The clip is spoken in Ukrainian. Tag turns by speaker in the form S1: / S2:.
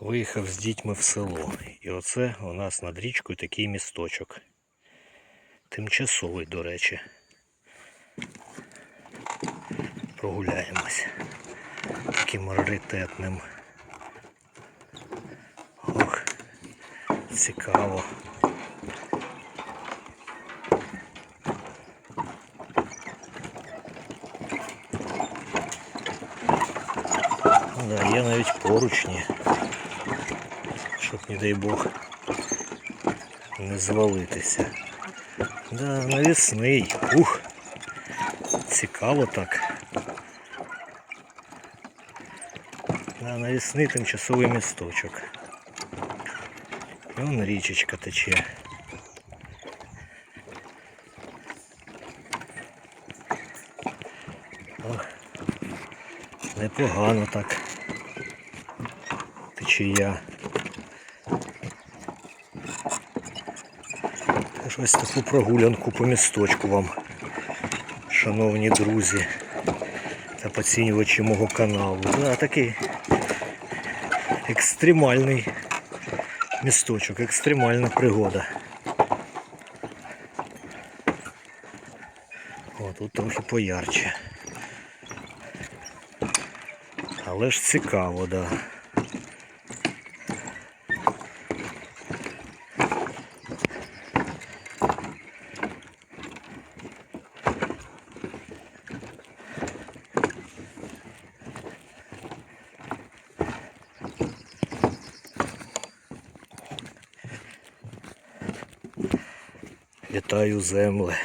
S1: Виїхав з дітьми в село. І оце у нас над річкою такий місточок. Тимчасовий, до речі. Прогуляємось. Таким раритетним. Ох, цікаво. Да, є навіть поручні, щоб, не дай Бог, не звалитися. Да, навісний. Ух, цікаво так. Да, навісний тимчасовий місточок. І вон річечка тече. Ох, непогано так. Течія. Ось таку прогулянку по місточку вам, шановні друзі та поцінювачі мого каналу. Да, такий екстремальний місточок, екстремальна пригода. О, тут трохи поярче. Але ж цікаво, да. Вітаю земле.